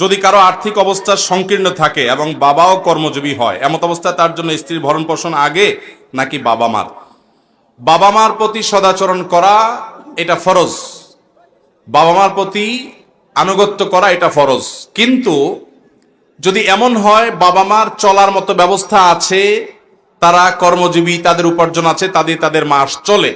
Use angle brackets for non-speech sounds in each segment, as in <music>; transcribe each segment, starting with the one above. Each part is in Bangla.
যদি কারও আর্থিক অবস্থা সংকীর্ণ থাকে এবং বাবাও কর্মজীবী হয়, এমত অবস্থায় তার জন্য স্ত্রীর ভরণ পোষণ আগে নাকি বাবা মার? বাবা মার প্রতি সদাচরণ করা এটা ফরজ। বাবা মার প্রতি আনুগত্য করা এটা ফরজ। কিন্তু যদি এমন হয়, বাবা মার চলার মতো ব্যবস্থা আছে, তারা কর্মজীবী, তাদের উপার্জন আছে, তাদের তাদের মাস চলে।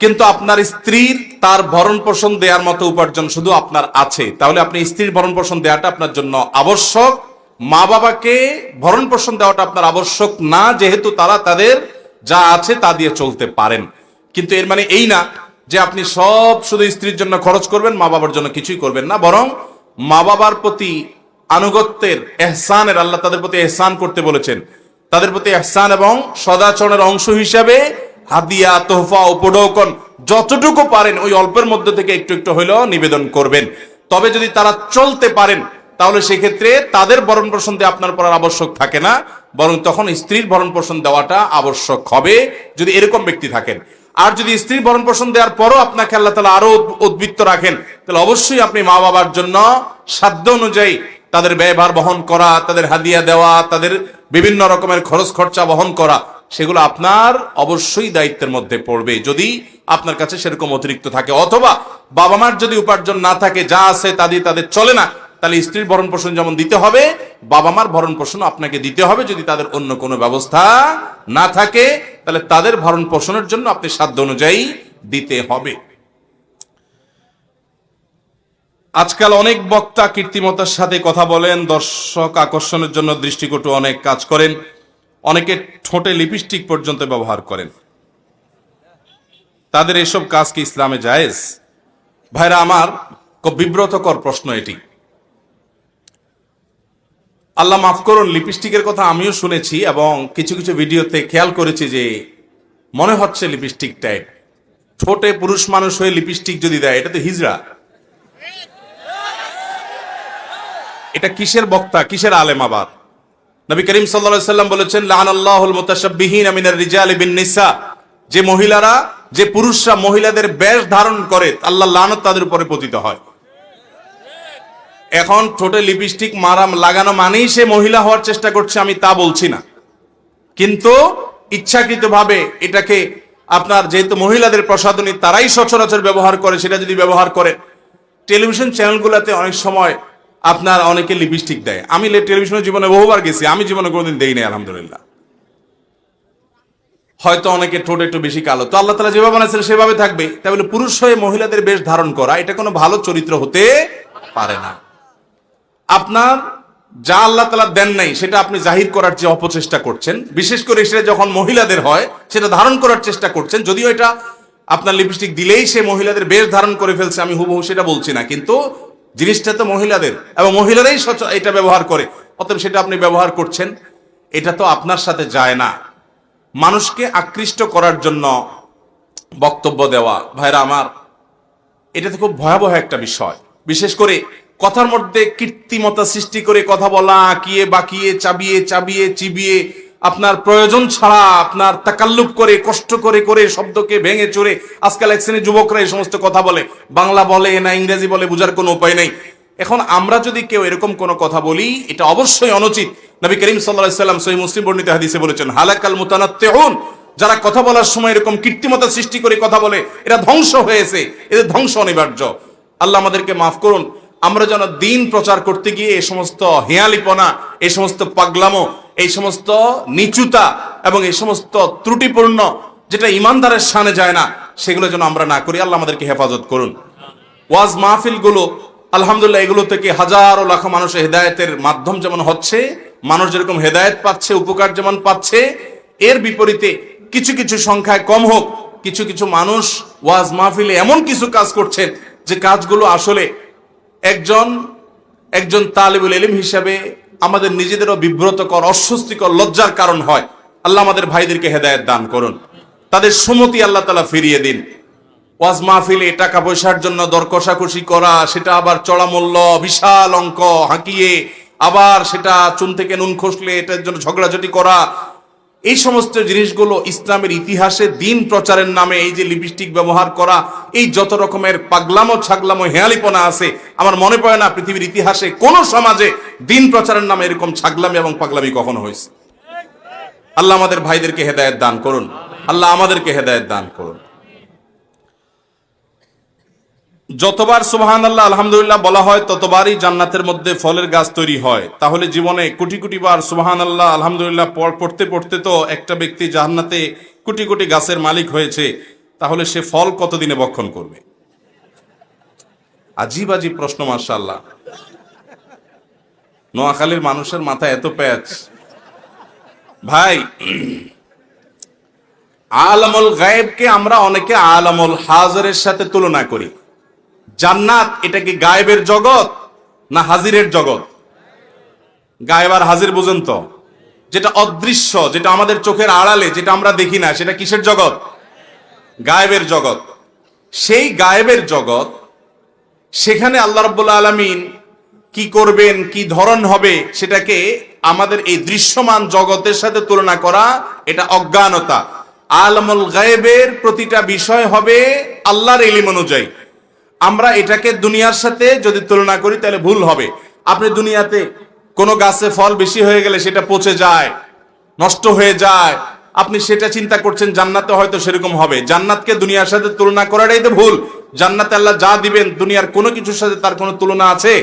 কিন্তু আপনার স্ত্রীর তার ভরণ পোষণ দেওয়ার মতো উপার্জন শুধু আপনার আছে। তাহলে আপনি স্ত্রীর ভরণ পোষণ দেওয়াটা আপনার জন্য আবশ্যক। মা বাবাকে ভরণ পোষণ দেওয়াটা আপনার আবশ্যক না, যেহেতু তারা তাদের যা আছে তা দিয়ে চলতে পারেন। কিন্তু এর মানে এই না যে আপনি সব শুধু স্ত্রীর জন্য খরচ করবেন, মা বাবার জন্য কিছুই করবেন না, বরং মা বাবার প্রতি আনুগত্যের এহসানের, আল্লাহ তাদের প্রতি এহসান করতে বলেছেন। তাদের প্রতি এহসান এবং সদাচরণের অংশ হিসাবে হাদিয়া, তোহফা, উপঢৌকন যতটুকু পারেন ওই অল্পের মধ্যে থেকে একটু একটু হইলেও নিবেদন করবেন। তবে যদি তারা চলতে পারেন, তাহলে সেক্ষেত্রে তাদের ভরণ পোষণ দিয়ে আপনার পড়ার আবশ্যক থাকে না, বরং তখন স্ত্রীর ভরণ পোষণ দেওয়াটা আবশ্যক হবে যদি এরকম ব্যক্তি থাকেন। আর যদি স্ত্রীর ভরণ পোষণ দেওয়ার পরও আপনাকে আল্লাহ তালা আরও উদ্বৃত্ত রাখেন, তাহলে অবশ্যই আপনি মা বাবার জন্য সাধ্য অনুযায়ী তাদের ব্যয়ভার বহন করা, তাদের হাদিয়া দেওয়া, তাদের বিভিন্ন রকমের খরচ খরচা বহন করা সেগুলো আপনার অবশ্যই দায়িত্বের মধ্যে পড়বে। যদি আপনার কাছে সেরকম অতিরিক্ত থাকে, অথবা বাবা মার যদি উপার্জন না থাকে, যা আছে তা দিয়ে তাদের চলে না, তাহলে স্ত্রীর ভরণ পোষণ যেমন দিতে হবে, বাবা মার ভরণ পোষণ আপনাকে দিতে হবে। যদি তাদের অন্য কোনো ব্যবস্থা না থাকে, তাহলে তাদের ভরণ পোষণের জন্য আপনি সাধ্য অনুযায়ী দিতে হবে। আজকাল অনেক বক্তা কীর্তিমতার সাথে কথা বলেন, দর্শক আকর্ষণের জন্য দৃষ্টিকটু অনেক কাজ করেন। অনেকে ঠোঁটে লিপস্টিক পর্যন্ত ব্যবহার করেন। তাদের এসব কাজ কি ইসলামে জায়েজ? ভাইরা, আমার বিব্রতকর প্রশ্ন এটি। আল্লাহ মাফ করুন, লিপস্টিকের কথা আমিও শুনেছি এবং কিছু কিছু ভিডিওতে খেয়াল করেছি যে মনে হচ্ছে লিপস্টিক টাইপ ঠোঁটে পুরুষ মানুষ হয়ে লিপস্টিক যদি দেয়, এটা তো হিজড়া। এটা কিসের বক্তা, কিসের আলেম আবার? নবী করিম সাল্লা সাল্লাম বলেছেন লাহান আল্লাহুল মুতাশাব্বিহিন আমিনার রিজাল বিন নিসা যে মহিলারা, যে পুরুষরা মহিলাদের বেশ ধারণ করে, আল্লাহ লানত তাদের উপরে পতিত হয়। এখন ঠোঁটে লিপস্টিক, মারাম লাগানো মানেই সে মহিলা হওয়ার চেষ্টা করছে, আমি তা বলছি না। কিন্তু ইচ্ছাকৃতভাবে এটাকে আপনার যেহেতু মহিলাদের প্রসাধনী তারাই সচরাচর ব্যবহার করে, সেটা যদি ব্যবহার করে টেলিভিশন চ্যানেলগুলোতে অনেক সময় আপনার অনেকে লিপস্টিক দেয়। আমি টেলিভিশনের জীবনে বহুবার গেছি, আমি জীবনে কোনোদিন দেই নাই আলহামদুলিল্লাহ। হয়তো অনেকে ঠোঁট একটু বেশি কালো। তো আল্লাহ তালা যেভাবে বানাইছেন, সেভাবে থাকবে। তাই বলে পুরুষ হয়ে মহিলাদের বেশ ধারণ করা, এটা কোনো ভালো চরিত্র হতে পারে না। আপনার যা আল্লাহ তালা দেন নাই, সেটা আপনি জাহির করার যে অপচেষ্টা করছেন। বিশেষ করে সেটা যখন মহিলাদের হয়, সেটা ধারণ করার চেষ্টা করছেন। যদিও এটা আপনার লিপস্টিক দিলেই সে মহিলাদের বেশ ধারণ করে ফেলছে, আমি হুবহু সেটা বলছি না। কিন্তু জিনিসটা তো মহিলাদের। এবং মহিলারাই এটা ব্যবহার করে। অতএব সেটা আপনি ব্যবহার করছেন, এটা তো আপনার সাথে যায় না। মানুষকে আকৃষ্ট করার জন্য বক্তব্য দেওয়া, ভাইরা আমার, এটা তো খুব ভয়াবহ একটা বিষয়। বিশেষ করে কথার মধ্যে কৃত্রিমতা সৃষ্টি করে কথা বলা, আঁকিয়ে, বাকিয়ে, চাবিয়ে চাবিয়ে, চিবিয়ে আপনার প্রয়োজন ছাড়া আপনার তাকাল্লুপ করে, কষ্ট করে করে শব্দকে ভেঙে চড়ে আজকাল এক শ্রেণির যুবকরা এই সমস্ত কথা বলে। বাংলা বলে না ইংরেজি বলে বোঝার কোনো উপায় নেই। এখন আমরা যদি কেউ এরকম কোনো কথা বলি, এটা অবশ্যই অনুচিত। নবী করিম সাল্লাহ সাল্লাম সহি মুসলিম বর্ণিত হাদিসে বলেছেন, হালাকাল মুতানাত্তেহুন। যারা কথা বলার সময় এরকম কৃত্রিমতা সৃষ্টি করে কথা বলে, এরা ধ্বংস হয়েছে। এদের ধ্বংস অনিবার্য। আল্লাহ আমাদেরকে মাফ করুন। আমরা যেন দিন প্রচার করতে গিয়ে এই সমস্ত হেয়ালিপনা, এই সমস্ত পাগলামো, এই সমস্ত নিচুতা এবং এই সমস্ত ত্রুটিপূর্ণ যেটা ইমানদারের সানে যায় না, সেগুলো যেন আমরা না করি। আল্লাহ আমাদেরকে হেফাজত করুন। ওয়াজ মাহফিলগুলো আলহামদুলিল্লাহ, এগুলো থেকে হাজারো লাখ মানুষের হেদায়েতের মাধ্যম যেমন হচ্ছে, মানুষ যেরকম হেদায়েত পাচ্ছে, উপকার যেমন পাচ্ছে, এর বিপরীতে কিছু কিছু সংখ্যায় কম হোক, কিছু কিছু মানুষ ওয়াজ মাহফিলে এমন কিছু কাজ করছেন যে কাজগুলো আসলে একজন একজন তালিবুল এলিম হিসাবে আমাদের নিজেদেরও বিব্রতকর, অস্বস্তিকর, লজ্জার কারণ হয়। আল্লাহ আমাদের ভাইদেরকে হেদায়েত দান করুন। তাদের সুমতি আল্লাহ তালা ফিরিয়ে দিন। ওয়াজ মাহফিলে টাকা পয়সার জন্য দর কষাকষি করা, সেটা আবার চড়া মূল্য বিশাল অঙ্ক, হাঁকিয়ে, আবার সেটা চুন থেকে নুন খসলে এটার জন্য ঝগড়াঝটি করা এই সমস্ত জিনিসগুলো ইসলামের ইতিহাসে দিন প্রচারের নামে এই যে লিপস্টিক ব্যবহার করা, এই যত রকমের পাগলামো ছাগলামো হেয়ালিপনা আছে, আমার মনে পড়ে না পৃথিবীর ইতিহাসে কোন সমাজে দিন প্রচারের নামে এরকম ছাগলামি এবং পাগলামি কখন হয়েছে। আল্লাহ আমাদের ভাইদেরকে হেদায়ত দান করুন। আল্লাহ আমাদেরকে হেদায়ত দান করুন। যতবার সুবহান আল্লাহ আলহামদুলিল্লাহ বলা হয়, ততবারই জান্নাতের মধ্যে ফলের গাছ তৈরি হয়। তাহলে জীবনে কোটি কোটি বার সুবহান আল্লাহ আলহামদুলিল্লাহ পড়- পড়তে পড়তে তো একটা ব্যক্তি জান্নাতে কোটি কোটি গাছের মালিক হয়েছে, তাহলে সে ফল কতদিনে বক্ষণ করবে? আজীব আজীব প্রশ্ন মার্শাল্লাহ নোয়াখালীর মানুষের মাথায় এত প্যাচ। ভাই, <clears throat> আলমুল গায়েবকে আমরা অনেকে আলমুল হাজরের সাথে তুলনা করি। জান্নাত এটা কি গায়েবের জগৎ না হাজিরের জগৎ? গায়েব আর হাজির বুঝেন তো। যেটা অদৃশ্য, যেটা আমাদের চোখের আড়ালে, যেটা আমরা দেখি না, সেটা কিসের জগৎ? গায়েবের জগৎ। সেই গায়েবের জগৎ, সেখানে আল্লাহ রাব্বুল আলামিন কি করবেন, কি ধরন হবে, সেটাকে আমাদের এই দৃশ্যমান জগতের সাথে তুলনা করা, এটা অজ্ঞানতা। আলমুল গায়েবের প্রতিটা বিষয় হবে আল্লাহর এলিম অনুযায়ী। আমরা এটাকে দুনিয়ার সাথে যদি তুলনা করি, তাহলে ভুল হবে। আপনি দুনিয়াতে কোনো গাছে ফল বেশি হয়ে গেলে সেটা পচে যায়, নষ্ট হয়ে যায়। আপনি সেটা চিন্তা করছেন, জান্নাতে হয়তো সেরকম হবে। জান্নাতকে দুনিয়ার সাথে তুলনা করাটাই তো ভুল। জান্নাতে আল্লাহ যা দিবেন, দুনিয়ার কোনো কিছুর সাথে তার কোনো তুলনা আছে?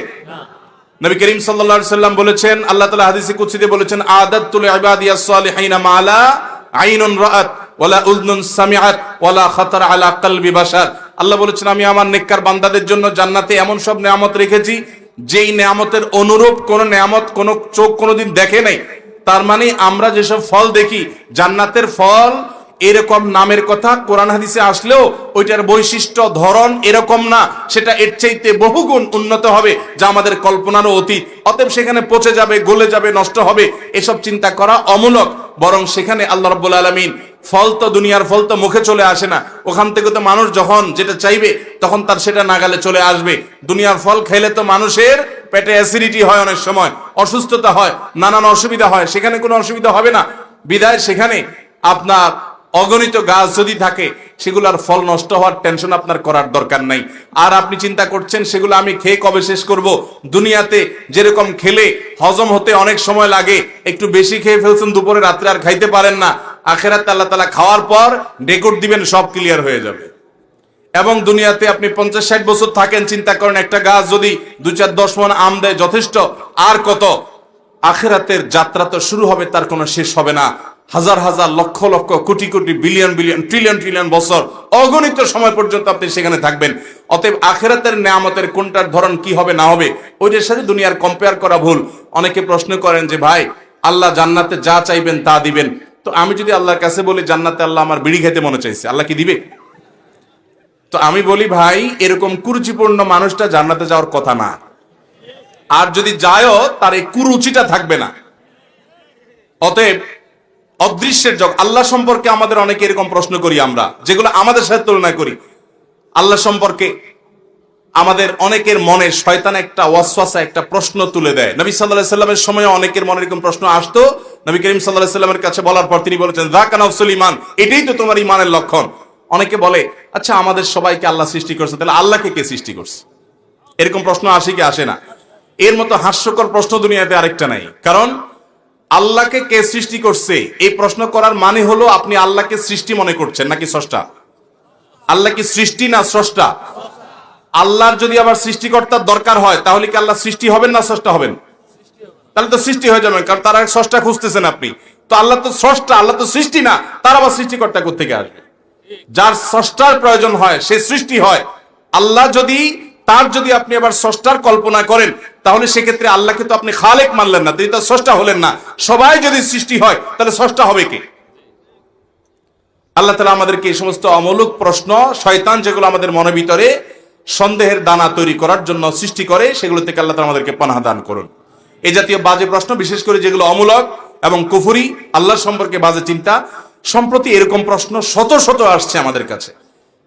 নবী করিম সাল্লাল্লাহু সাল্লাম বলেছেন, আল্লাহ তাআলা হাদিসে কুদসিতে বলেছেন আদাতুল ইবাদিয়াস সালিহিনা মালা আইনুন রাআত, ওয়ালা উযনুন সামিআত, ওয়ালা খাতার আলা কলবি বাশার। আল্লাহ বলেছেন, আমি আমার নেককার বান্দাদের জন্য জান্নাতে এমন সব নিয়ামত রেখেছি, যেই নিয়ামতের অনুরূপ কোন নিয়ামত, কোন চোখ কোনোদিন দেখে নাই। তার মানে আমরা যেসব ফল দেখি, জান্নাতের ফল এরকম নামের কথা কোরআন হাদিসে আসলেও ওইটার বৈশিষ্ট্য, ধরন এরকম না। সেটা এর চাইতে বহুগুণ উন্নত হবে, যা আমাদের কল্পনারও অতীত। অতএব সেখানে পচে যাবে, গলে যাবে, নষ্ট হবে, এসব চিন্তা করা অমূলক। বরং সেখানে আল্লাহ রাব্বুল আলামিন ফল তো দুনিয়ার ফল তো মুখে চলে আসে না। ওখান থেকে তো মানুষ যখন যেটা চাইবে, তখন তার সেটা নাগালে চলে আসবে। দুনিয়ার ফল খেলে তো মানুষের পেটে অ্যাসিডিটি হয় অনেক সময়, অসুস্থতা হয়, নানান অসুবিধা হয়, সেখানে কোনো অসুবিধা হবে না। বিদায় সেখানে আপনার অগণিত গাছ যদি থাকে, সেগুলোর ফল নষ্ট হওয়ার টেনশন আপনার করার দরকার নাই। আর আপনি চিন্তা করছেন, সেগুলো আমি খেয়ে কবে শেষ করব? দুনিয়াতে যেরকম খেলে হজম হতে অনেক সময় লাগে, একটু বেশি খেয়ে ফেলছেন, দুপুরে রাত্রে আর খাইতে পারেন না। আখেরাত আল্লাহ তালা খাওয়ার পর রেকর্ড দিবেন, সব ক্লিয়ার হয়ে যাবে। এবং দুনিয়াতে আপনি পঞ্চাশ ষাট বছর থাকেন, চিন্তা করেন একটা গাছ যদি দু চার দশ মন আম দেয় যথেষ্ট, আর কত? আখেরাতের যাত্রা তো শুরু হবে, তার কোনো শেষ হবে না। হাজার হাজার lakh lakh, crore crore billion billion trillion trillion বছর অগণিত সময় পর্যন্ত আপনি সেখানে থাকবেন। অতএব আখেরাতের নেয়ামতের কোনটার ধরন কি হবে, না হবে, ওইটার সাথে দুনিয়ার কম্পেয়ার করা ভুল। অনেকে প্রশ্ন করেন যে, ভাই, আল্লাহ জান্নাতে যা চাইবেন তা দিবেন। তো আমি যদি আল্লাহর কাছে বলি, জান্নাতে আল্লাহ আমার বিড়ি খেতে মনে চাইছে, আল্লাহ কি দিবে? তো আমি বলি, ভাই, এরকম কুরুচিপূর্ণ মানুষটা জান্নাতে যাওয়ার কথা না। আর যদি যায়ও, তার এই কুরুচিটা থাকবে না। অতএব, অদৃশ্যের জগ, আল্লাহ সম্পর্কে আমাদের অনেকে এরকম প্রশ্ন করি আমরা, যেগুলো আমাদের সাথে তুলনা করি। আল্লাহ সম্পর্কে আমাদের অনেকের মনে শয়তান একটা ওয়াসওয়াসা, একটা প্রশ্ন তুলে দেয়। নবী সাল্লাল্লাহু সাল্লামের সময় অনেকের মনে এরকম প্রশ্ন আসতো। নবী করিম সাল্লাল্লাহু সাল্লামের কাছে বলার পর তিনি বলেছেন, যাকা নাফসুল ইমান এটাই তো তোমার ইমানের লক্ষণ। অনেকে বলে আচ্ছা আমাদের সবাইকে আল্লাহ সৃষ্টি করছে, তাহলে আল্লাহকে কে সৃষ্টি করছে? এরকম প্রশ্ন আসে কি আসে না। এর মতো হাস্যকর প্রশ্ন দুনিয়াতে আরেকটা নাই। কারণ, আল্লাহকে কে সৃষ্টি করছে? এই প্রশ্ন করার মানে হলো আপনি আল্লাহকে সৃষ্টি মনে করছেন, নাকি স্রষ্টা? আল্লাহ কি সৃষ্টি না স্রষ্টা? আল্লাহর যদি আবার সৃষ্টিকর্তার দরকার হয়, তাহলে কি আল্লাহ সৃষ্টি হবেন না স্রষ্টা হবেন? তাহলে তো সৃষ্টি হয়ে যাবেন, কারণ তারা স্রষ্টা খুঁজতেছেন আপনি। তো আল্লাহ তো স্রষ্টা, আল্লাহ তো সৃষ্টি না, তার আবার সৃষ্টিকর্তা থেকে আসবে? যার স্রষ্টার প্রয়োজন হয়, সে সৃষ্টি হয়। আল্লাহ যদি, তার যদি আপনি আবার স্রষ্টার কল্পনা করেন, তাহলে সেক্ষেত্রে আল্লাহকে তো আপনি খালেক মানলেন না, তিনি তো স্রষ্টা হলেন না। সবাই যদি সৃষ্টি হয়, তাহলে স্রষ্টা হবে কে? আল্লাহ তালা আমাদেরকে এই সমস্ত অমূলক প্রশ্ন, শয়তান যেগুলো আমাদের মনের ভিতরে সন্দেহের দানা তৈরি করার জন্য সৃষ্টি করে, সেগুলো থেকে আল্লাহ আমাদেরকে পানাহা দান করুন। এই জাতীয় বাজে প্রশ্ন, বিশেষ করে যেগুলো অমূলক এবং কুফুরি আল্লাহ সম্পর্কে বাজে চিন্তা, সম্প্রতি এরকম প্রশ্ন শত শত আসছে আমাদের কাছে,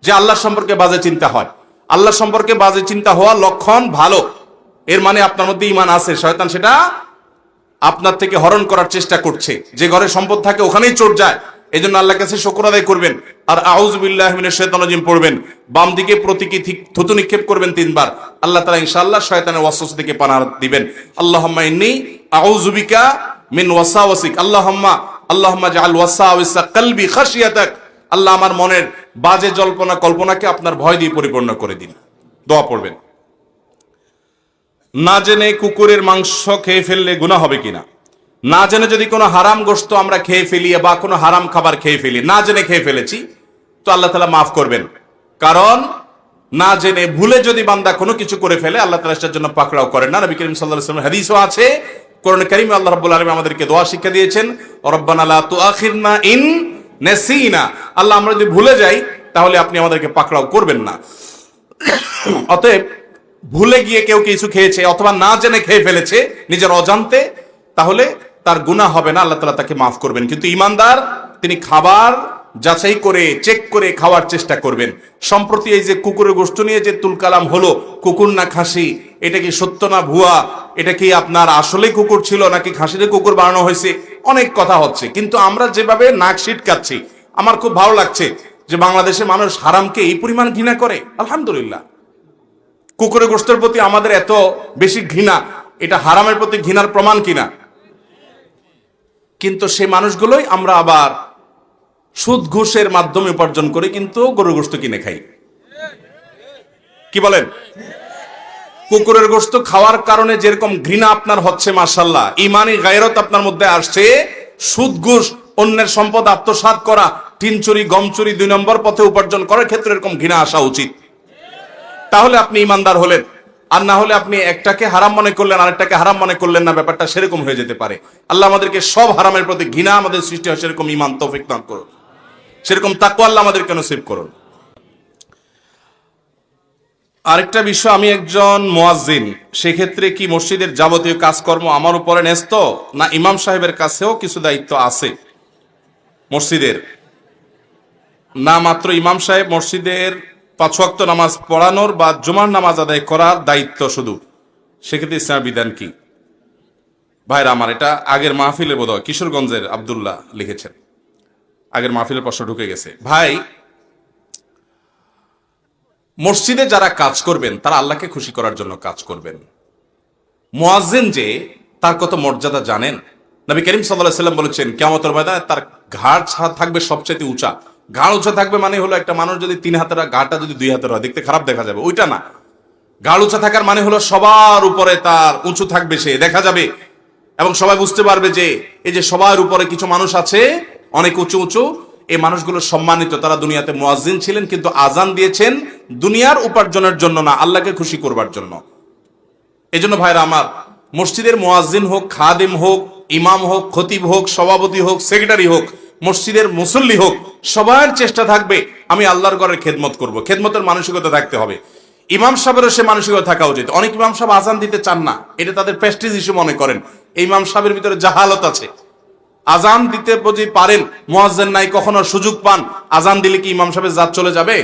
যে আল্লাহ সম্পর্কে বাজে চিন্তা হয়। আল্লাহ সম্পর্কে বাজে চিন্তা হওয়া লক্ষণ ভালো। এর মানে আপনার মধ্যে ইমান আছে, শয়তান সেটা আপনার থেকে হরণ করার চেষ্টা করছে। যে ঘরে সম্পদ থাকে, ওখানেই চোট যায়। এই জন্য আল্লাহ কাছে শকর আদায় করবেন। আর আউজবিল্লাহ শেতানজিম পড়বেন। বাম দিকে প্রতীকী থুতু নিক্ষেপ করবেন তিনবার। আল্লাহ তালা ইনশাআল্লাহ শয়তানের ওয়াসওয়াসা থেকে পানা দিবেন। আল্লাহুম্মা ইন্নী আউযুবিকা মিন ওয়াসাওয়াসিক। আল্লাহুম্মা আল্লাহুম্মা জাআল ওয়াসাওয়াসা কলবি খাশিয়াতাক। আল্লাহ আমার মনের বাজে জল্পনা কল্পনাকে আপনার ভয় দিয়ে পরিপূর্ণ করে দিন। দোয়া পড়বেন। না জেনে কুকুরের মাংস খেয়ে ফেললে গুনাহ হবে কিনা? না জেনে যদি কোনো হারাম গোস্ত আমরা খেয়ে ফেলি বা কোনো হারাম খাবার খেয়ে ফেলি, না জেনে খেয়ে ফেলেছি, তো আল্লাহ তালা মাফ করবেন। কারণ না জেনে ভুলে যদি বান্দা কোনো কিছু করে ফেলে, আল্লাহ তালা সেটার জন্য পাকড়াও করেন না। নবী করিম সাল্লাহ হাদিসও আছে। কোরআন করিম আল্লাহ রাব্বুল আলামিন আমাদেরকে দোয়া শিক্ষা দিয়েছেন, রব্বানা লা তুআখিরনা ইন নাসিনা। আল্লাহ আমরা যদি ভুলে যাই, তাহলে আপনি আমাদেরকে পাকড়াও করবেন না। অতএব ভুলে গিয়ে কেউ কিছু খেয়েছে অথবা না জেনে খেয়ে ফেলেছে, নিজের অজান্তে, তাহলে তার গুনাহ হবে না, আল্লাহ তালা তাকে মাফ করবেন। কিন্তু ইমানদার, তিনি খাবার যাচাই করে চেক করে খাওয়ার চেষ্টা করবেন। সম্প্রতি এই যে কুকুরের গোষ্ঠ নিয়ে যে তুলকালাম হলো, কুকুর না খাসি, এটা কি সত্য না ভুয়া? এটা কি আপনার আসলে কুকুর ছিল, নাকি খাসিতে কুকুর বানানো হয়েছে? অনেক কথা হচ্ছে। কিন্তু আমরা যেভাবে নাক সিটকাচ্ছি আমার খুব ভালো লাগছে যে বাংলাদেশে মানুষ হারামকে এই পরিমাণ ঘৃণা করে। আলহামদুলিল্লাহ। কুকুরের গোষ্ঠের প্রতি আমাদের এত বেশি ঘৃণা, এটা হারামের প্রতি ঘৃণার প্রমাণ কিনা? কিন্তু সেই মানুষগুলোই আমরা আবার সুদ ঘুষের মাধ্যমে উপার্জন করে, কিন্তু গরুর গোস্ত কিনে খাই। কি বলেন? কুকুরের গোস্ত খাওয়ার কারণে যেরকম ঘৃণা আপনার হচ্ছে মার্শাল্লাহ ইমানি গায়রত আপনার মধ্যে আসছে, সুদ ঘুষ, অন্যের সম্পদ আত্মসাৎ করা, টিন চুরি, গম চুরি দুই নম্বর পথে উপার্জন করার ক্ষেত্রে এরকম ঘৃণা আসা উচিত। তাহলে আপনি ইমানদার হলেন। আর না হলে আপনি একটাকে হারাম মনে করলেন, আরেকটাকে হারাম মনে করলেন না, ব্যাপারটা সেরকম হয়ে যেতে পারে। আল্লাহ আমাদেরকে সব হারামের প্রতি ঘৃণা আমাদের সৃষ্টি হয়, সেরকম ইমান তৌফিক দান করুন। সেরকম তাকওয়া আল্লাহ আমাদেরকে নসিব করুন। আরেকটা বিষয়, আমি একজন মোয়াজ্জিন, সেক্ষেত্রে কি মসজিদের যাবতীয় কাজকর্ম আমার উপরে ন্যস্ত, না ইমাম সাহেবের কাছেও কিছু দায়িত্ব আছে মসজিদের? না মাত্র ইমাম সাহেব মসজিদের পাঁচ ওয়াক্ত নামাজ পড়ানোর বা জুমার নামাজ আদায় করার দায়িত্ব শুধু। সেক্ষেত্রে ইসলাম বিধান কি? ভাইরা আমার, এটা আগের মাহফিলে বোধ হয় কিশোরগঞ্জের আবদুল্লাহ লিখেছেন। আগের মাহফিলের প্রশ্ন ঢুকে গেছে। ভাই, মসজিদে যারা কাজ করবেন, তারা আল্লাহকে খুশি করার জন্য কাজ করবেন। মোয়াজ্জেন যে, তার কত মর্যাদা জানেন? নবী করিম সাল্লাহ সাল্লাম বলেছেন কেমতর ময়দানে তার ঘাড় ছা- থাকবে সবচেয়ে উঁচা। ঘাড় উঁচা থাকবে মানে হলো একটা মানুষ যদি তিন হাতের ঘাড়টা যদি দুই হাতের হয়, দেখতে খারাপ দেখা যাবে, ওইটা না। ঘাড় উঁচা থাকার মানে হলো সবার উপরে তার উঁচু থাকবে সে, দেখা যাবে। এবং সবাই বুঝতে পারবে যে, এই যে সবার উপরে কিছু মানুষ আছে, অনেক উঁচু উঁচু, এই মানুষগুলো সম্মানিত, তারা দুনিয়াতে মুয়াজ্জিন ছিলেন, কিন্তু আজান দিয়েছেন দুনিয়ার উপার্জনের জন্য না, আল্লাহকে খুশি করবার জন্য। এই জন্য ভাইরা আমার, মসজিদের মোয়াজ্জিন হোক, খাদিম হোক, ইমাম হোক, খতিব হোক, সভাপতি হোক, সেক্রেটারি হোক মসজিদের মুসল্লি হোক, সবার চেষ্টা থাকবে, আমি আল্লাহর ঘরের খেদমত করব। খেদমতের মানসিকতা থাকতে হবে। ইমাম সাহেবেরও সে মানসিকতা থাকা উচিত। অনেক ইমাম সাহেব আজান দিতে চান না। এটা তাদের প্রেস্টিজ ইস্যু মনে করেন। এই ইমাম সাহেবের ভিতরে জাহালত আছে। আজান দিতে যদি পারেন, মোয়াজ্জেন নাই, কখনো সুযোগ পান, আজান দিলে কি ইমাম সাহেবের জাত চলে যাবে?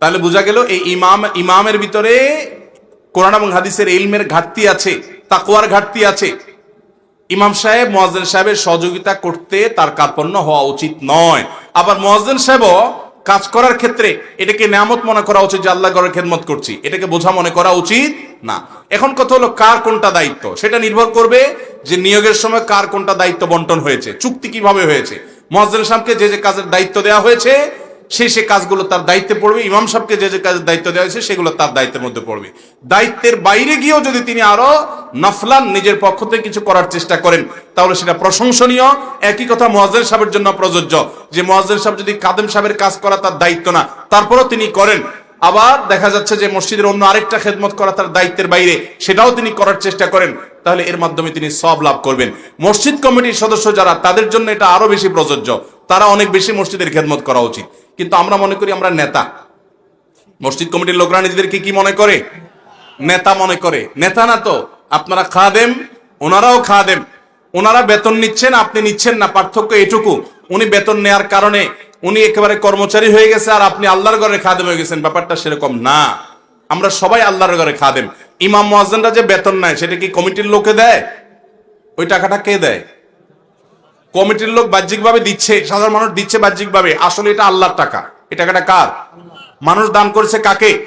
তাহলে বোঝা গেল এই ইমাম, ইমামের ভিতরে কোরআন এবং হাদিসের ইলমের ঘাটতি আছে তাকুয়ার ঘাটতি আছে। ইমাম সাহেব, মোয়াজ্জেন সাহেবের সহযোগিতা করতে তার কার্পণ্য হওয়া উচিত নয়। আবার মোয়াজ্জেন সাহেবও কাজ করার ক্ষেত্রে এটাকে নিয়ামত মনে করা উচিত যে আল্লাহ ঘরের খেদমত করছি। এটাকে বোঝা মনে করা উচিত না। এখন কথা হলো কার কোনটা দায়িত্ব? সেটা নির্ভর করবে যে নিয়োগের সময় কার কোনটা দায়িত্ব বন্টন হয়েছে, চুক্তি কীভাবে হয়েছে। মোয়াজ্জেন সাহেবকে যে যে কাজের দায়িত্ব দেওয়া হয়েছে সে সে কাজগুলো তার দায়িত্বে পড়বে, ইমাম সাহেবকে যে যে কাজের দায়িত্ব দেওয়া হয়েছে সেগুলো তার দায়িত্বের মধ্যে পড়বে। দায়িত্বের বাইরে গিয়েও যদি তিনি আরও নফলান নিজের পক্ষ থেকে কিছু করার চেষ্টা করেন, তাহলে সেটা প্রশংসনীয়। একই কথা মোয়াজ্জেন সাহেবের জন্য প্রযোজ্য, যে মোয়াজ্জেন সাহেব যদি কাদেম সাহেবের কাজ করা তার দায়িত্ব না, তারপরও তিনি করেন। আবার দেখা যাচ্ছে যে মসজিদের অন্য আরেকটা খেদমত করা তার দায়িত্বের বাইরে, সেটাও তিনি করার চেষ্টা করেন। তাহলে এর মাধ্যমে তিনি সব লাভ করবেন। মসজিদ কমিটির সদস্য যারা, তাদের জন্য এটা আরও বেশি প্রযোজ্য। তারা অনেক বেশি মসজিদের খেদমত করা উচিত। কিন্তু আমরা মনে করি আমরা নেতা। মসজিদ কমিটির লোকরা নিজেদেরকে কি মনে করে? নেতা মনে করে। নেতা না তো, আপনারা খাওয়া খাদেম, ওনারাও খাওয়া খাদেম। ওনারা বেতন নিচ্ছেন, আপনি নিচ্ছেন না, পার্থক্য এটুকু। উনি বেতন নেয়ার কারণে উনি একেবারে কর্মচারী হয়ে গেছে আর আপনি আল্লাহর ঘরে খাদেম হয়ে গেছেন। ব্যাপারটা সেরকম না। আমরা সবাই আল্লাহর ঘরে খাওয়া খাদেম। ইমাম মোয়াজ্জেনরা যে বেতন নেয়, সেটা কি কমিটির লোকে দেয়? ওই টাকাটা কে দেয়? কমিটির লোক বাহ্যিকভাবে দিচ্ছে, সাধারণ মানুষ দিচ্ছে বাহ্যিকভাবে। আসলে এটা আল্লাহর টাকা। এই টাকাটা কার? মানুষ দান করেছে কাকে?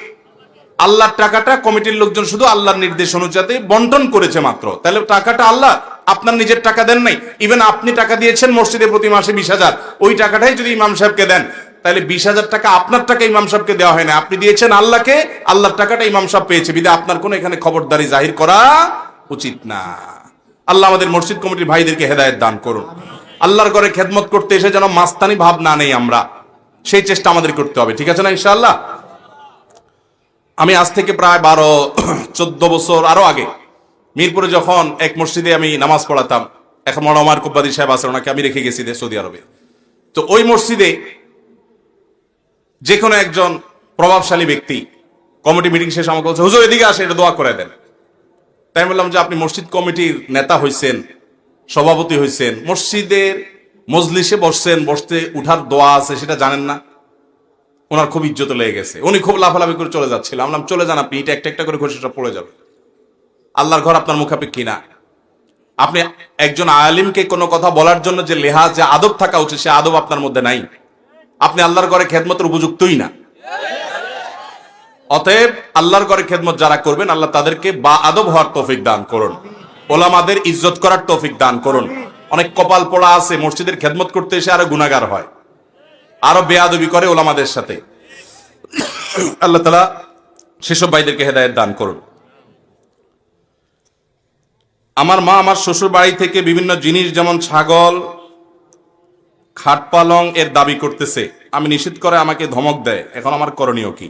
আল্লাহর টাকাটা কমিটির লোকজন শুধু আল্লাহর নির্দেশ অনুযায়ী বন্টন করেছে মাত্র। তাহলে টাকাটা আল্লাহ? আপনার নিজের টাকা দেন নাই। ইভেন আপনি টাকা দিয়েছেন মসজিদে প্রতি মাসে বিশ হাজার। ওই টাকাটাই যদি ইমাম সাহেবকে দেন তাহলে বিশ হাজার টাকা আপনার টাকা ইমাম সাহেবকে দেওয়া হয় না। আপনি দিয়েছেন আল্লাহকে, আল্লাহর টাকাটা ইমাম সাহেব পেয়েছে। বিদে আপনার কোনো এখানে খবরদারি জাহির করা উচিত না। আল্লাহ আমাদের মসজিদ কমিটির ভাইদেরকে হেদায়েত দান করুন। আল্লাহর ঘরে খেদমত করতে এসে যেন মাস্তানি ভাব না নেই আমরা। সেই চেষ্টা আমাদের করতে হবে, ঠিক আছে না ইনশাআল্লাহ? আমি আজ থেকে প্রায় বারো, চোদ্দ বছর আরও আগে মিরপুরে যখন এক মসজিদে আমি নামাজ পড়াতাম, এখন মনোমার কুব্বাদি সাহেব আছেন, ওনাকে আমি রেখে গেছি সৌদি আরবে। তো ওই মসজিদে যে কোনো একজন প্রভাবশালী ব্যক্তি কমিটি মিটিং শেষ আমাকে বলছে, হুজুর, এদিকে আসে, এটা দোয়া করে দেন। তাই বললাম যে, আপনি মসজিদ কমিটির নেতা হইছেন, সভাপতি হইছেন, মসজিদের মজলিসে বসছেন, বসতে উঠার দোয়া আছে, সেটা জানেন না? ওনার খুব ইজ্জত লেগে গেছে। উনি খুব লাফালাফি করে চলে যাচ্ছিল। আমি বললাম, চলে যান আপনি এটা একটা একটা করে ঘষিটা পড়ে যাবে। আল্লাহর ঘর আপনার মুখাপেক্ষি না আপনি একজন আলিমকে কোনো কথা বলার জন্য যে লেহাজ, যে আদব থাকা উচিত, সে আদব আপনার মধ্যে নাই। আপনি আল্লাহর ঘরে খেদমতের উপযুক্তই না। অতএব আল্লাহর ঘরে খেদমত যারা করবেন, আল্লাহ তাদেরকে বা আদব হওয়ার তৌফিক দান করুন। ওলামাদের ইজ্জত করার তৌফিক দান করুন। অনেক কপাল পোড়া আছে, মসজিদের খেদমত করতে এসে আরও গুনাগার হয়। আরও বেয়াদবি করে ওলামাদের সাথে। আল্লাহ তালা সেসব ভাইদেরকে হেদায়ত দান করুন। আমার মা, আমার শ্বশুর বাড়ি থেকে বিভিন্ন জিনিস, যেমন ছাগল খাট পালং এর দাবি করতেছে। আমি নিষেধ করে আমাকে ধমক দেয়। এখন আমার করণীয় কি?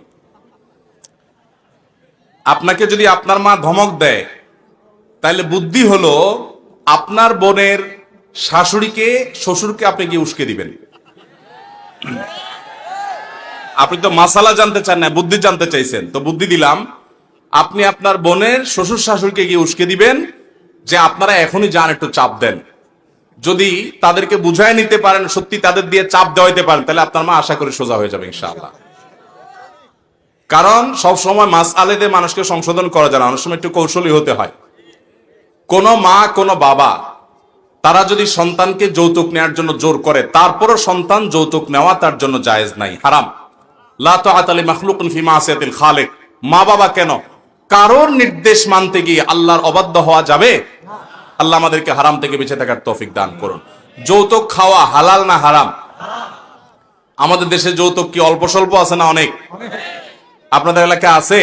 আপনাকে যদি আপনার মা ধমক দেয়, তাহলে বুদ্ধি হলো আপনার বোনের শাশুড়িকে, শ্বশুরকে আপনি গিয়ে উস্কে দিবেন। আপনি তো মাসালা জানতে চান না, বুদ্ধি জানতে চাইছেন। তো বুদ্ধি দিলাম, আপনি আপনার বোনের শ্বশুর শাশুড়িকে গিয়ে উস্কে দিবেন, যে আপনারা এখনই যান, একটু চাপ দেন। যদি তাদেরকে বুঝায় নিতে পারেন, সত্যি তাদের দিয়ে চাপ দেওয়াইতে পারেন, তাহলে আপনার মা আশা করি সোজা হয়ে যাবে, ইনশাআল্লাহ। কারণ সব সময় মাস আলেদে মানুষকে সংশোধন করা যায় না, অনেক সময় একটু কৌশলী হতে হয়। কোন মা, কোন বাবা, তারা যদি সন্তানকে যৌতুক নেওয়ার জন্য জোর করে, তারপরও সন্তান যৌতুক নেওয়া তার জন্য জায়েজ নাই, হারাম। লা তাআত আলি মাখলুকুন ফি মাসিয়াতিল খালিক। মা বাবা কেন? কারোর নির্দেশ মানতে গিয়ে আল্লাহর অবাধ্য হওয়া যাবে? আল্লাহ আমাদেরকে হারাম থেকে বেঁচে থাকার তৌফিক দান করুন। যৌতুক খাওয়া হালাল না হারাম? আমাদের দেশে যৌতুক কি অল্প স্বল্প আছে না অনেক? আপনাদের এলাকায় আছে?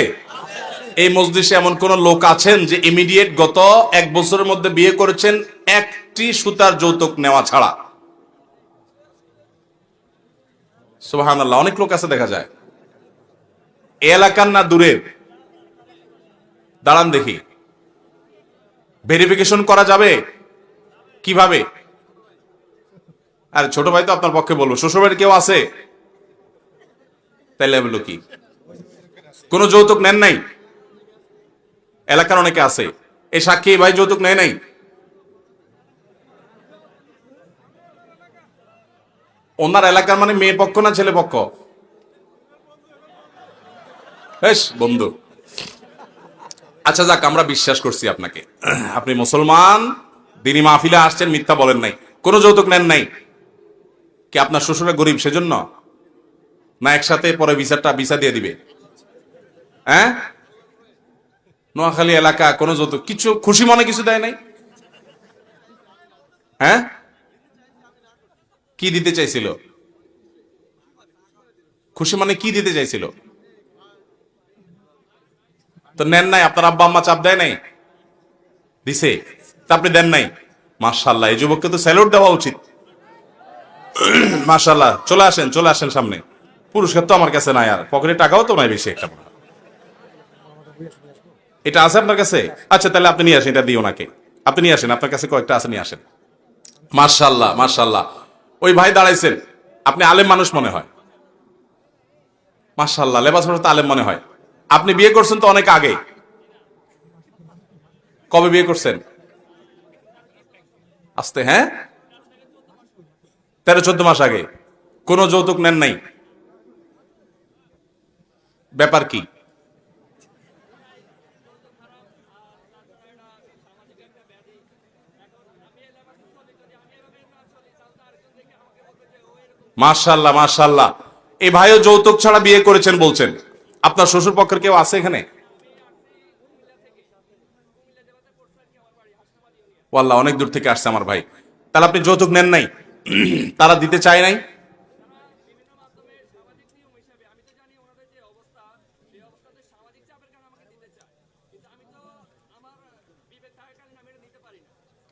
এই মসজিদে এমন কোন লোক আছেন যে ইমিডিয়েট গত এক বছরের মধ্যে বিয়ে করেছেন একটি সুতার যৌতুক নেওয়া ছাড়া? সুবাহান অনেক লোক আছে দেখা যায়। এলাকার না দূরের? দাঁড়ান দেখি। ভেরিফিকেশন করা যাবে? কীভাবে? আর, ছোট ভাই তো আপনার পক্ষে বলব। শ্বশুর বাড়ির কেউ আছে? তাইলে বলল কি? কোন যৌতুক নেন নাই? এলাকার অনেকে আছে। এই সাক্ষী ভাই যৌতুক নেয় নাই? ওনার এলাকার মানে মেয়ে পক্ষ না ছেলে পক্ষ? বেশ বন্ধু। আচ্ছা যাক, আমরা বিশ্বাস করছি আপনাকে। আপনি মুসলমান, দিনী মাহফিলে আসছেন, মিথ্যা বলেন নাই। কোনো যৌতুক নেন নাই। কি আপনার শ্বশুরা গরিব সেজন্য? না একসাথে পরে বিচারটা ভিসা দিয়ে দিবে? হ্যাঁ? নোয়াখালী এলাকা কোনো যৌতুক কিছু খুশি মনে কিছু দেয় নাই? হ্যাঁ? কি দিতে চাইছিল? খুশি মানে কি দিতে চাইছিল? তো নেন নাই? আপনার আব্বা আম্মা চাপ দেয় নাই? দিছে। তা আপনি দেন নাই? মার্শাল্লাহ এই যুবককে তো স্যালুট দেওয়া উচিত। <clears throat> মার্শাল্লাহ চলে আসেন চলে আসেন সামনে। পুরস্কার তো আমার কাছে নাই আর, পকেটে টাকাও তো নাই বেশি একটা এটা আছে আপনার কাছে? আচ্ছা তাহলে আপনি নিয়ে আসেন, এটা দিও ওনাকে। আপনি নিয়ে আসেন, আপনার কাছে কয়েকটা আছে, নিয়ে আসেন। মার্শাল্লাহ মার্শাল্লাহ ওই ভাই দাঁড়াইছেন, আপনি আলেম মানুষ মনে হয়। মার্শাল্লাহ লেবাস তো আলেম মনে হয়। আপনি বিয়ে করছেন তো অনেক আগে। কবে বিয়ে করছেন? আসতে হ্যাঁ? তেরো, চোদ্দ মাস আগে। কোনো যৌতুক নেন নাই। ব্যাপার কি? মাশাল্লাহ মাশাল্লাহ। এ ভাইও যৌতুক ছাড়া বিয়ে করেছেন বলছেন। আপনার শ্বশুর পক্ষের কেউ আছে এখানে? ওয়াল্লাহ, অনেক দূর থেকে আসছে আমার ভাই। তাহলে আপনি যৌতুক নেন নাই? <clears throat> তারা দিতে চায় নাই?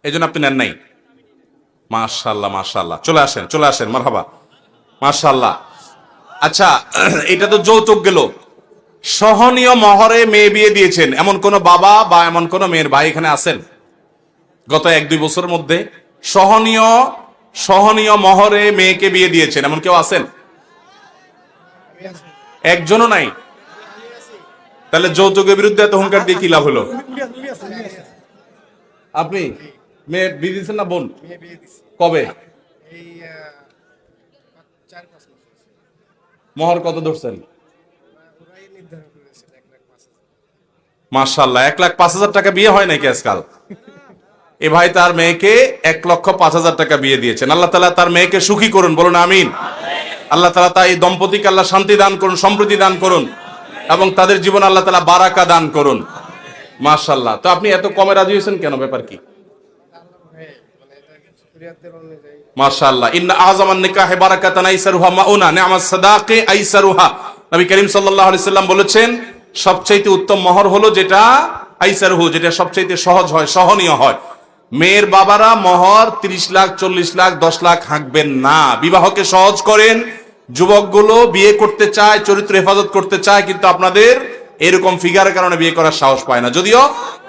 এই জন্য আপনি নেন নাই? মাশাল্লাহ মাশাল্লাহ চলে আসেন চলে আসেন মার মারহাবা। মাশাল্লাহ আচ্ছা <clears throat> এটা তো যৌতুক গেল। সহনীয় মহরে মেয়ে বিয়ে দিয়েছেন। এমন কোন বাবা বা এমন কোন মেয়ের ভাই এখানে আছেন? গত এক দুই বছরের মধ্যে সহনীয় সহনীয় মহরে মেয়েকে বিয়ে দিয়েছেন। এমন কেউ আছেন? একজনও নাই? তাহলে যৌতুকের বিরুদ্ধে এত হুঙ্কার দিয়ে কি লাভ হলো? আপনি মেয়ে বিয়ে দিয়েছেন না বোন? কবে। মহর কত ধরছেন ওরাই নির্ধারণ করেছে এক লাখ পাঁচ হাজার মার্শাল্লাহ এক লাখ পাঁচ হাজার টাকা বিয়ে হয় নাকি আজকাল? এ ভাই তার মেয়েকে এক লক্ষ পাঁচ হাজার টাকা বিয়ে দিয়েছেন। আল্লাহ তালা তার মেয়েকে সুখী করুন, বলুন আমিন। আল্লাহ তালা তাই দম্পতিকে আল্লাহ শান্তি দান করুন সম্প্রীতি দান করুন, এবং তাদের জীবন আল্লাহ তালা বারাকা দান করুন। মার্শাল্লাহ তো আপনি এত কমে রাজি হয়েছেন কেন? ব্যাপার কি? মাশাআল্লাহ, ইন্না আযমান নিকাহে বারাকাতান আইসারুহা মাউনা, নি'মাস সাদাকে আইসারুহা। নবী করিম সাল্লাল্লাহু আলাইহি সাল্লাম বলেছেন সবচাইতে উত্তম মহর হলো যেটা আইসারুহু যেটা সবচাইতে সহজ হয়, সহনীয় হয়। মেয়ের বাবারা মহর 30 লাখ 40 লাখ 10 লাখ হাঁকবেন না। বিবাহকে সহজ করেন, যুবকগুলো বিয়ে করতে চায়, চরিত্র হেফাজত করতে চায়, কিন্তু আপনাদের এরকম ফিগারের কারণে বিয়ে করার সাহস পায় না। যদিও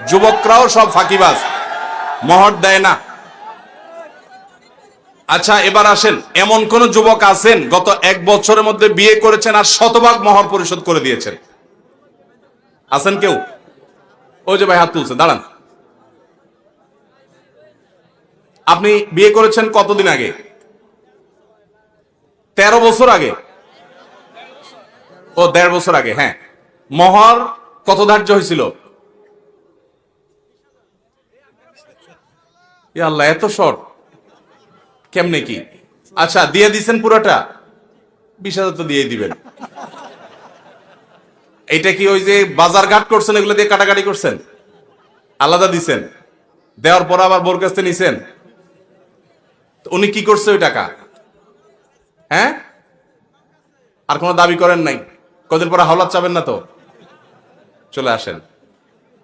যুবকরাও সব ফাঁকিবাজ, মহর দেয় না। আচ্ছা এবার আসেন। এমন কোন যুবক আছেন, গত এক বছরের মধ্যে বিয়ে করেছেন আর শতভাগ মহর পরিশোধ করে দিয়েছেন। আছেন কেউ? ওই যে ভাই হাত তুলছে দাঁড়ান। আপনি বিয়ে করেছেন কতদিন আগে? তেরো বছর আগে। ও, দেড় বছর আগে হ্যাঁ। মহর কত ধার্য হয়েছিল? আল্লাহ, এত শর্ট। কেমনে কি? আচ্ছা দিয়ে দিছেন পুরোটা? বিশ হাজার তো দিয়ে দিবেন। এটা কি ওই যে বাজার ঘাট করছেন, এগুলো দিয়ে কাটাকাটি করছেন? আলাদা দিছেন। দেওয়ার পর আবার বোর কাছে নিছেন। উনি কি করছে ওই টাকা? হ্যাঁ? আর কোনো দাবি করেন নাই? কদিন পরে হাওলাত চাবেন না তো? চলে আসেন।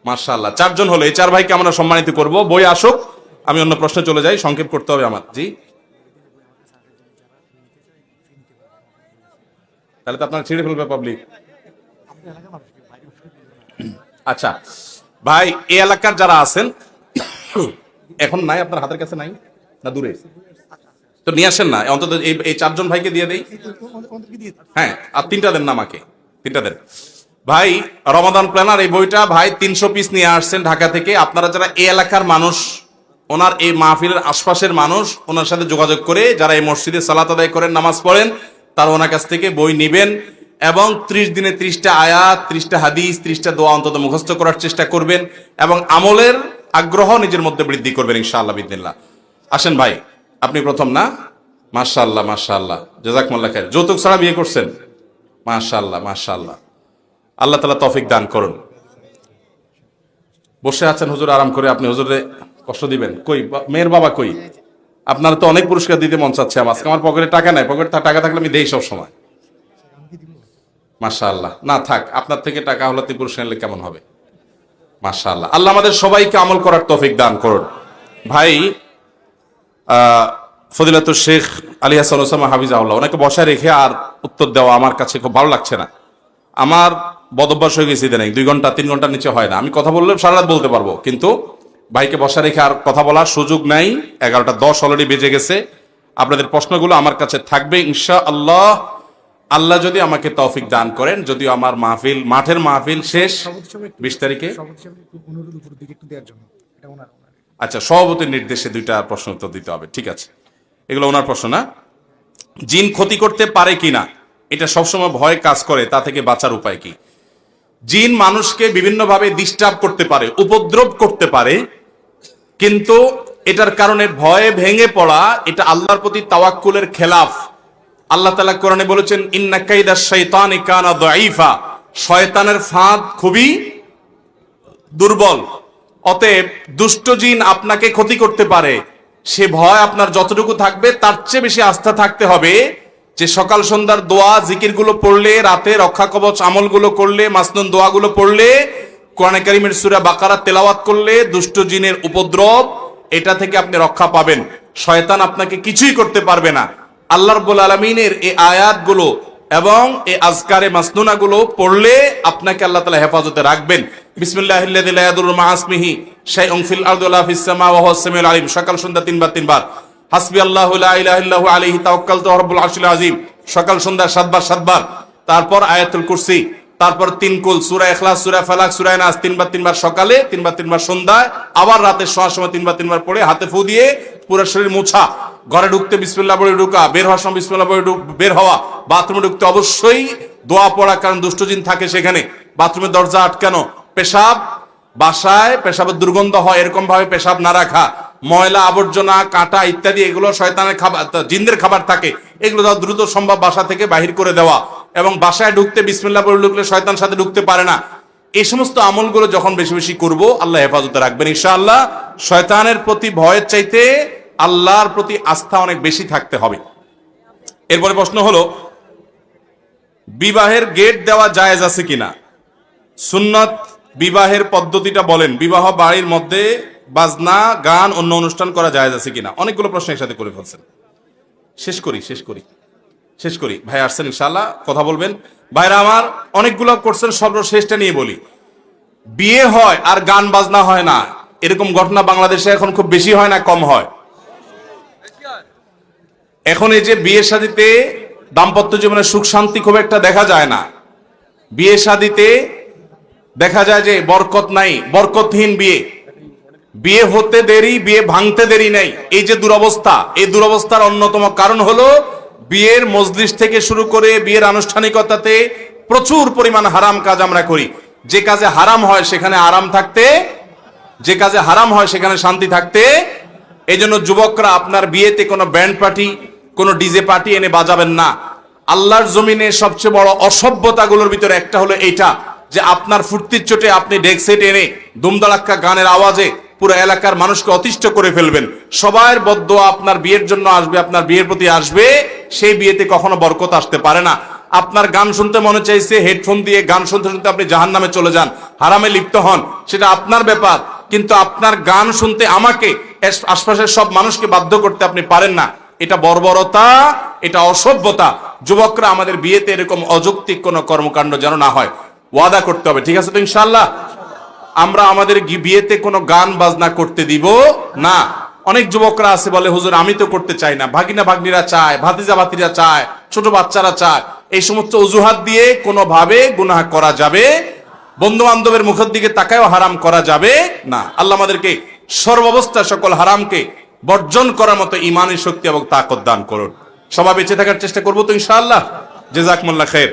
মার্শাল্লাহ চারজন হলো। এই চার ভাইকে আমরা সম্মানিত করব। বই আসুক। আমি অন্য প্রশ্নে চলে যাই। সংক্ষেপ করতে হবে আমার। জি। তাহলে তো আপনার ছিঁড়ে ফেলবে পাবলিক আচ্ছা ভাই, এই এলাকার যারা আছেন, এখন নাই, আপনার হাতের কাছে নাই? না দূরে? তো নিয়ে আসেন না, অন্তত এই চারজন ভাইকে দিয়ে দেই। হ্যাঁ আর তিনটা দেন না আমাকে, তিনটা দেন। ভাই, রমাদান প্ল্যানার এই বইটা ভাই তিনশো পিস নিয়ে আসছেন ঢাকা থেকে। আপনারা যারা এই এলাকার মানুষ, ওনার এই মাহফিলের আশপাশের মানুষ, ওনার সাথে যোগাযোগ করে, যারা এই মসজিদে সালাত আদায় করেন, নামাজ পড়েন, তারা ওনার কাছ থেকে বই নিবেন। এবং ত্রিশ দিনে ত্রিশটা আয়াত, ত্রিশটা হাদিস, ত্রিশটা দোয়া অন্তত মুখস্থ করার চেষ্টা করবেন এবং আমলের আগ্রহ নিজের মধ্যে বৃদ্ধি করবেন ইনশাআল্লাহ বিদিল্লাহ আসেন ভাই, আপনি প্রথম না? মাশাআল্লাহ মাশাআল্লাহ। জাজাকমুল্লাহ খায়ের যৌতুক ছাড়া বিয়ে করছেন? মাশাআল্লাহ মাশাআল্লাহ। আল্লাহ তালা তফিক দান করুন। বসে আছেন হুজুর, আরাম করে। আপনি হুজুরে কষ্ট দিবেন। কই মেয়ের বাবা কই? আপনারা তো অনেক পুরস্কার দিতে মন চাচ্ছে। আমার পকেটে টাকা নাই। পকেটে টাকা থাকলে আমি দেই সব সময় মাশা আল্লাহ না, থাক, আপনার থেকে টাকা হলে পুরস্কার নিলে কেমন হবে? মাশা আল্লাহ আমাদের সবাইকে আমল করার তৌফিক দান করুন। ভাই ফদিলাতুর শেখ আলী হাসান ওসামা হাফিজাউল্লাহ ওনাকে বসায় রেখে আর উত্তর দেওয়া আমার কাছে খুব ভালো লাগছে না। আমার বদভ্যাস হয়ে গেছে ইদানিং, দুই ঘণ্টা, তিন ঘণ্টার নিচে হয় না। আমি কথা বললে সারা রাত বলতে পারব, কিন্তু ভাইকে বসা রেখে আর কথা বলার সুযোগ নাই। এগারোটা দশ অলরেডি বেজে গেছে। আপনাদের প্রশ্নগুলো আমার কাছে থাকবে ইনশা আল্লাহ আল্লাহ যদি আমাকে তৌফিক দান করেন, যদিও আমার মাহফিল, মাঠের মাহফিল শেষ বিশ তারিখে। আচ্ছা সভাপতির নির্দেশে দুইটা প্রশ্ন উত্তর দিতে হবে, ঠিক আছে? এগুলো ওনার প্রশ্ন না? জিন ক্ষতি করতে পারে কিনা এটা সবসময় ভয় কাজ করে, তা থেকে বাঁচার উপায় কি? জিন মানুষকে বিভিন্নভাবে ডিস্টার্ব করতে পারে, উপদ্রব করতে পারে, কিন্তু এটার কারণে ভয়ে ভেঙে পড়া, এটা আল্লাহর প্রতি তাওয়াক্কুলের খেলাফ। আল্লাহ তালা কোরআনে বলেছেন, ইন্না কাইদা শৈতানি কানা দাইফা শয়তানের ফাঁদ খুবই দুর্বল। অতএব দুষ্ট জিন আপনাকে ক্ষতি করতে পারে। সে ভয় আপনার যতটুকু থাকবে, তার চেয়ে বেশি আস্থা থাকতে হবে যে সকাল সন্ধ্যার দোয়া, জিকিরগুলো পড়লে, রাতে রক্ষা কবচ আমলগুলো করলে, মাসনুন দোয়াগুলো পড়লে, কোরআনে কারিমের সুরা বাকারা তেলাওয়াত করলে দুষ্ট জিনের উপদ্রব, এটা থেকে আপনি রক্ষা পাবেন। শয়তান আপনাকে কিছুই করতে পারবে না। আল্লাহ রব্বুল আলমিনের এই আয়াতগুলো এবং এই আজকারে মাসনুনাগুলো পড়লে আপনাকে আল্লাহ তালা হেফাজতে রাখবেন। বিসমিল্লাহিল্লাহিহি শাইউন ফিল আরদি ওয়া আলিম। সকাল, সন্ধ্যা তিনবার তিনবার হাসবি আল্লাহু লা ইলাহা ইল্লাহু আলাইহি তাওয়াক্কালতু ওয়া রাব্বুল আরশিল আযীম। সকাল, সন্ধ্যা সাতবার সাতবার তারপর আয়াতুল কুরসি। তারপর তিন কুল, সূরা ইখলাস, সূরা ফালাক, সূরা নাস, তিনবার তিনবার সকালে, তিনবার তিনবার সন্ধ্যায়, আবার রাতে শোয়ার সময় তিনবার তিনবার পড়ে হাতে ফু দিয়ে পুরো শরীর মোছা। ঘরে ঢুকতে বিসমিল্লাহ বলে ঢুকা, বের হওয়ার সময় বিসমিল্লাহ বলে বের হওয়া। বাথরুমে ঢুকতে অবশ্যই দোয়া পড়া, কারণ দুষ্টজিন থাকে সেখানে। বাথরুমের দরজা আটকানো। পেশাব, বাসায় পেশাবের দুর্গন্ধ হয় এরকম ভাবে পেশাব না রাখা। ময়লা, আবর্জনা, কাঁটা ইত্যাদি, এগুলো শয়তানের খাবার, জিন্দের খাবার থাকে। এগুলো দ্রুত সম্ভব বাসা থেকে বাহির করে দেওয়া। এবং বাসায় ঢুকতে বিসমিল্লাহ বলে ঢুকলে শয়তান সাথে ঢুকতে পারে না। এই সমস্ত আমলগুলো যখন বেশি বেশি করব, আল্লাহ হেফাজতে রাখবেন। ইনশাআল্লাহ শয়তানের প্রতি ভয়ের চাইতে আল্লাহর প্রতি আস্থা অনেক বেশি থাকতে হবে। এরপরে প্রশ্ন হলো, বিবাহের গেট দেওয়া জায়েজ আছে কিনা? সুন্নত বিবাহের পদ্ধতিটা বলেন, বিবাহ বাড়ির মধ্যে বাজনা, গান, অন্য অনুষ্ঠান করা জায়েজ আছে কিনা? অনেকগুলো প্রশ্ন একসাথে করে ফেলছেন। শেষ করি শেষ করি। শেষ করি। ভাই আসছেন ইনশাল্লাহ কথা বলবেন। ভাইরা আমার অনেকগুলো করছেন সর্বশেষটা নিয়ে বলি। বিয়ে হয় আর গান বাজনা হয় না। এরকম ঘটনা বাংলাদেশে এখন খুব বেশি হয় না, কম হয়। এখন এই যে বিয়ে শাদিতে দাম্পত্য জীবনে সুখ শান্তি খুব একটা দেখা যায় না। বিয়ে শাদিতে দেখা যায় যে বরকত নাই, বরকতহীন বিয়ে। বিয়ে হতে দেরি, বিয়ে ভাঙতে দেরি নাই। এই যে দুরবস্থা, এই দুরবস্থার অন্যতম কারণ হলো বিয়ের মজলিস থেকে শুরু করে বিয়ের আনুষ্ঠানিকতাতে প্রচুর পরিমাণ হারাম কাজ আমরা করি। যে কাজে হারাম হয় সেখানে আরাম থাকতে, যে কাজে হারাম হয় সেখানে শান্তি থাকতে। এই জন্য যুবকরা, আপনার বিয়েতে কোনো ব্যান্ড পার্টি, কোনো ডিজে পার্টি এনে বাজাবেন না। আল্লাহর জমিনে সবচেয়ে বড় অসভ্যতাগুলোর ভিতরে একটা হলো এইটা, যে আপনার ফুর্তির চোটে আপনি ডেক সেট এনে দুমদালাক্কা গানের আওয়াজে পুরো এলাকার মানুষকে অতিষ্ঠ করে ফেলবেন। সবার বদ্ধ আপনার বিয়ের জন্য আসবে, আপনার বিয়ের প্রতি আসবে, সেই বিয়েতে কখনো বরকত আসতে পারে না। আপনার গান শুনতে মনে চাইছে, হেডফোন দিয়ে গান শুনতে শুনতে আপনি জাহান নামে চলে যান, হারামে লিপ্ত হন, সেটা আপনার ব্যাপার। কিন্তু আপনার গান শুনতে আমাকে আশপাশের সব মানুষকে বাধ্য করতে আপনি পারেন না। এটা বর্বরতা, এটা অসভ্যতা। যুবকরা আমাদের বিয়েতে এরকম অযৌক্তিক কোনো কর্মকাণ্ড যেন না হয়। ওয়াদা করতে হবে, ঠিক আছে তো ইনশাল্লাহ আমরা আমাদের বিয়েতে কোনো গান বাজনা করতে দিব? না। অনেক যুবকরা আছে বলে, হুজুর, আমি তো করতে চাই না। ভাগিনা ভাগ্নিরা চায়, ভাতিজা ভাতিরা চায়, ছোট বাচ্চারা চায়। এই সমস্ত অজুহাত দিয়ে কোনোভাবে গুনাহ করা যাবে? বন্ধু বান্ধবের মুখের দিকে তাকায়ও হারাম করা যাবে? না। আল্লাহ আমাদেরকে সর্বাবস্থা সকল হারামকে বর্জন করার মতো ইমানের শক্তি এবং তাকত দান করুন। সবাই বেঁচে থাকার চেষ্টা করব তো ইনশাআল্লাহ। জেজাকমুল্লাহ খের